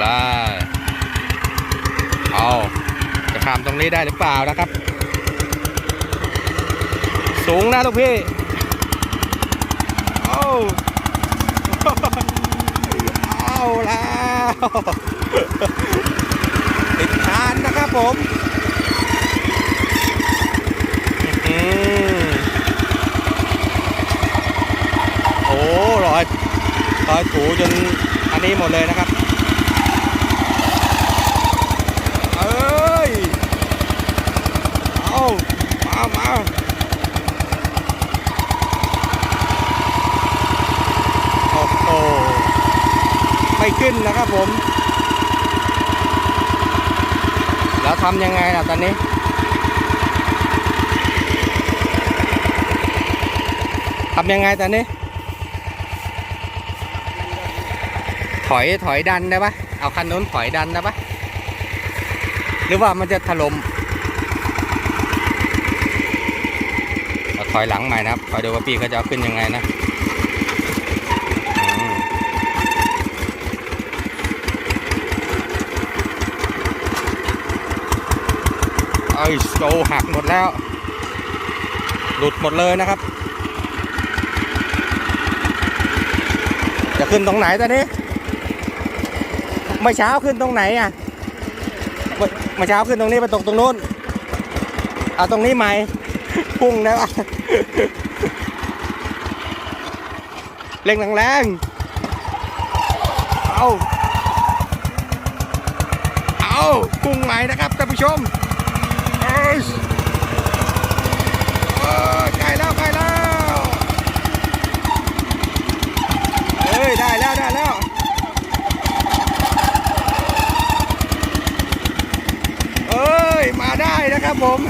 เลยเอาจะข้ามตรงนี้ได้หรือเปล่านะครับ สูงนะลูกพี่โอ้เอาแล้วติดคานนะครับผมอื้อหือโอ้รอยรอยถูจนอันนี้หมดเลยนะครับ เอ้ย เอามามาโอ้โห ไม่ ขึ้นนะครับผม แล้วทำยังไงล่ะตอนนี้ ทำยังไงตอนนี้ ถอยถอยดันได้ปะเอาคันนู้นถอยดันได้ปะหรือว่ามันจะถล่มถอยหลังใหม่นะครับคอยดูว่าพี่เขาจะเอาขึ้นยังไงนะ ไอ้สโตหักหมดแล้ว หลุดหมดเลยนะครับ จะขึ้นตรงไหนตอนนี้เมื่อเช้าขึ้นตรงไหนอะเมื่อเช้าขึ้นตรงนี้ไปตกตรงนู้น เอาตรงนี้ใหม่พุ่งได้ปะเร่งแรงๆเอาเอาพุ่งใหม่นะครับท่านผู้ชม นะครับผม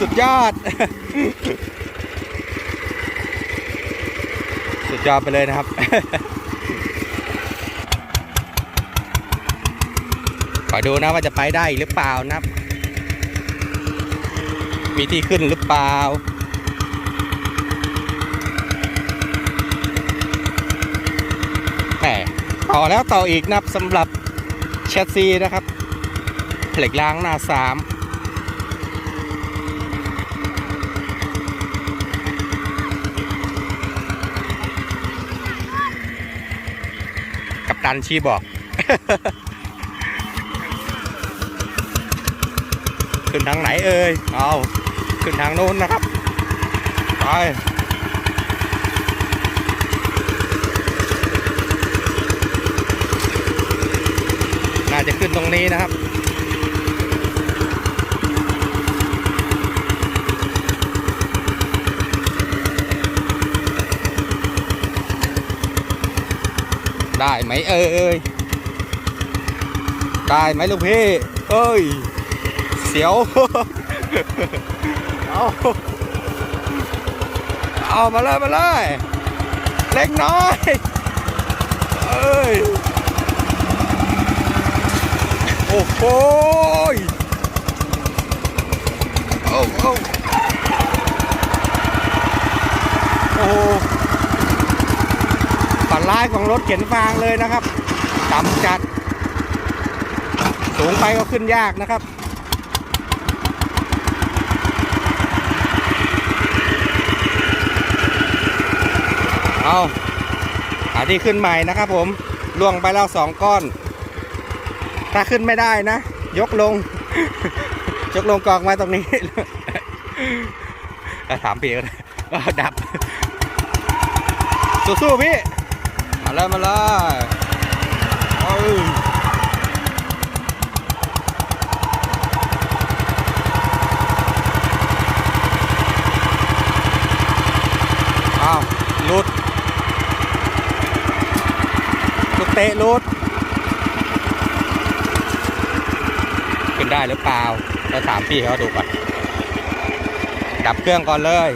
สุดยอด สุดยอดไปเลยนะครับ ขอดูนะว่าจะไปได้หรือเปล่านะครับ มีที่ขึ้นหรือเปล่า แหมต่อแล้วต่ออีกนะครับสำหรับแชสซีนะครับ เหล็กล้างหน้าสามกับตันชี้บอกขึ้นทางไหนเอ่ย เอา ขึ้นทางโน้นนะครับ ไปน่าจะขึ้นตรงนี้นะครับได้ไหมเอ่ยได้ไหมลูกพี่ เอ้ย เสียว เอาเอามาเลยมาเลยเล็กน้อยเอ้ยโอ้โหโอ้โอ้โอ้โหฝันร้ายของรถเข็นฟางเลยนะครับต่ำจัด สูงไปก็ขึ้นยากนะครับ เอาหาที่ขึ้นใหม่นะครับผมล่วงไปแล้วสองก้อน ถ้าขึ้นไม่ได้นะ ยกลง ยกลงกองไว้ตรงนี้ถามพี่ก็ได้ดับ สู้ๆพี่ มาเลยมาเลยเอ้ยอ้าวหลุดลูก เตะหลุดขึ้นได้หรือเปล่าเราถามพี่เขาดูก่อน ดับเครื่องก่อนเลย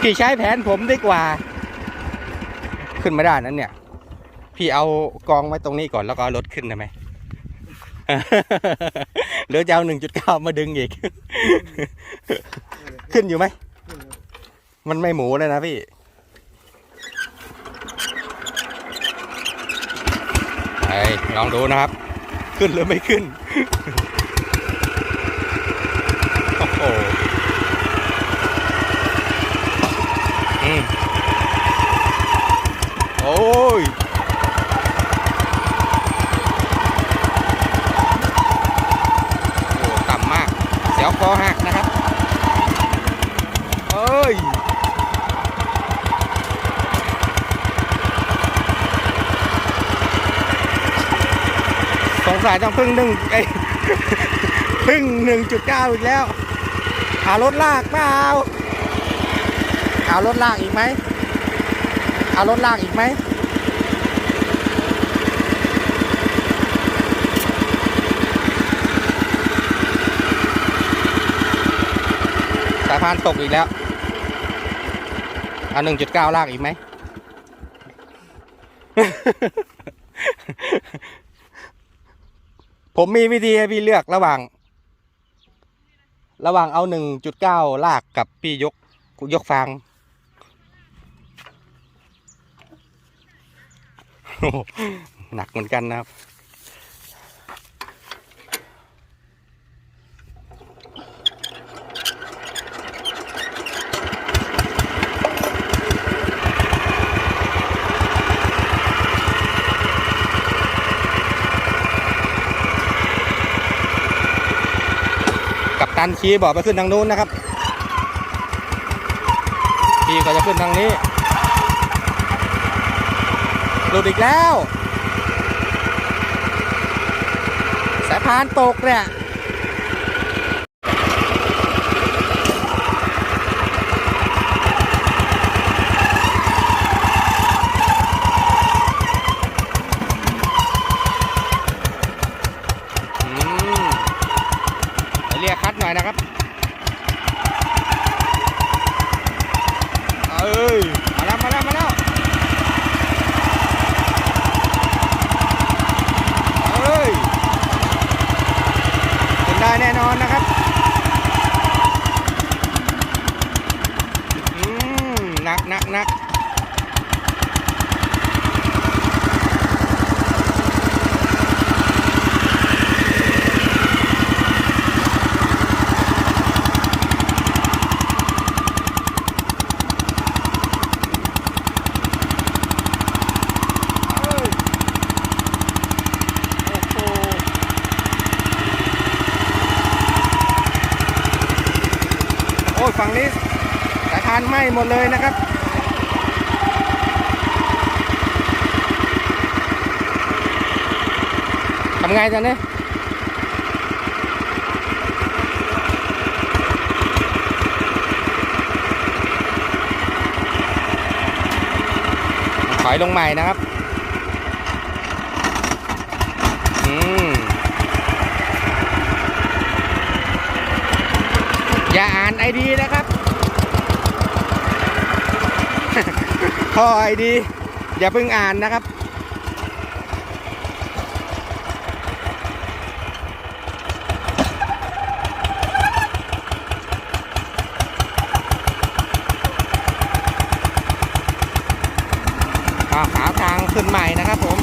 พี่ใช้แผนผมดีกว่า ขึ้นไม่ได้นั้นเนี่ย พี่เอากองไว้ตรงนี้ก่อนแล้วก็รถขึ้นได้ไหมหรือจะเอาหนึ่งจุดเก้ามาดึงอีก ขึ้นอยู่ไหม มันไม่หมูเลยนะพี่ ลองดูนะครับ ขึ้นหรือไม่ขึ้น โอ้โหอืมโอ้ย โอ้ต่ำมาก เสียวคอหักนะครับ เอ้ย สงสัยต้องพึ่งหนึ่งไอ้พึ่งหนึ่งจุดเก้าอีกแล้วเอารถลากเปล่าเอารถลากอีกไหมเอารถลากอีกไหมสายพานตกอีกแล้ว เอาหนึ่งจุดเก้าลากอีกไหม ผมมีวิธีให้พี่เลือกระหว่าง ระหว่างเอาหนึ่งจุดเก้าลากกับพี่ยกยกฟางโหหนักเหมือนกันนะครับ กับตันชี้บอกไปขึ้นทางนู้นนะครับพี่ก็จะขึ้นทางนี้หลุดอีกแล้ว สายพานตกเนี่ย อืม ไปเรียกคัดหน่ อยนะครับเอ้ยมาแล้วมาแล้วมาแล้วเอ้ยเป็นได้แน่นอนนะครับอืมหนักหนักหนักเอ้ย โอ้โห โอ้ย ฝั่งนี้สายพานไหม้หมดเลยนะครับทำไงตอนนี้ถอยลงใหม่นะครับ อืม อย่าอ่านไอดีนะครับพอไอดีอย่าเพิ่งอ่านนะครับ อ่าหาทางขึ้นใหม่นะครับผม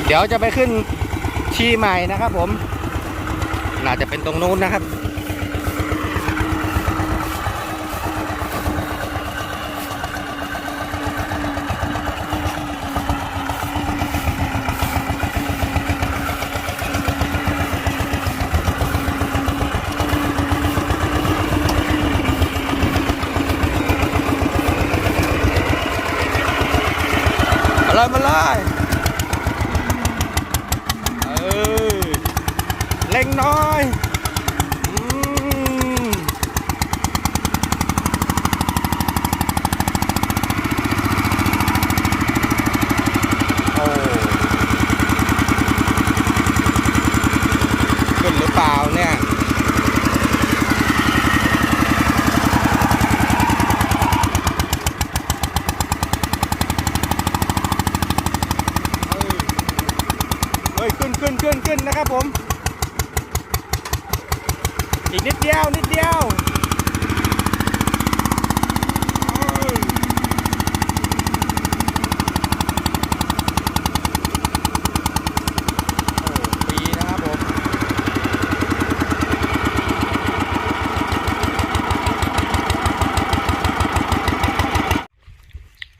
เดี๋ยวจะไปขึ้นชีใหม่นะครับผม น่าจะเป็นตรงนู้นนะครับมาเลยมาเลยเออเล็งน้อยอืมโอ้ขึ้นหรือเปล่าเนี่ย เฮ้ยขึ้นขึ้นขึ้นขึ้นนะครับผม อีกนิดเดียว นิดเดียวโอ้ปีนะครับผม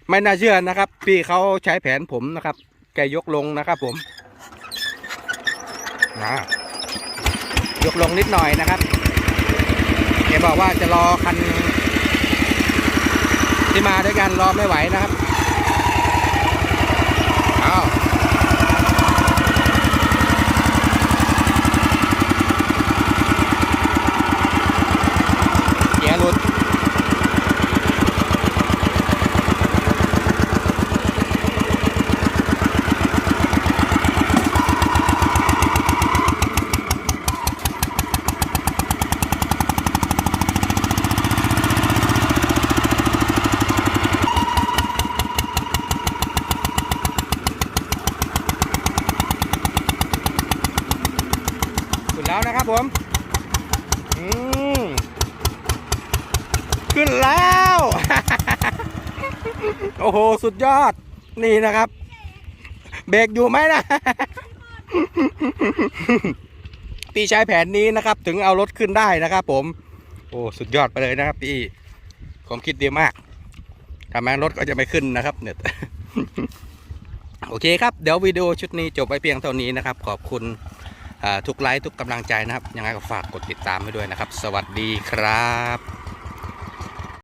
ไม่น่าเชื่อนะครับ พี่เขาใช้แผนผมนะครับ แกยกลงนะครับผมนะยกลงนิดหน่อยนะครับ แกบอกว่าจะรอคันที่มาด้วยกันรอไม่ไหวนะครับเอาเกียร์หลุด ขึ้นแล้วนะครับ ผมอืมขึ้นแล้ว โอ้โห สุดยอด นี่นะครับ เบรกอยู่ไหมนะ พี่ใช้แผนนี้นะครับ ถึงเอารถขึ้นได้นะครับผม โอ้ สุดยอดไปเลยนะครับพี่ ผมคิดดีมากทำไมรถก็จะไม่ขึ้นนะครับ เนี่ย โอเคครับ เดี๋ยววิดีโอชุดนี้จบไปเพียงเท่านี้นะครับ ขอบคุณ ทุกไลค์ทุกกำลังใจนะครับ ยังไงก็ฝากกดติดตามให้ด้วยนะครับ สวัสดีครับ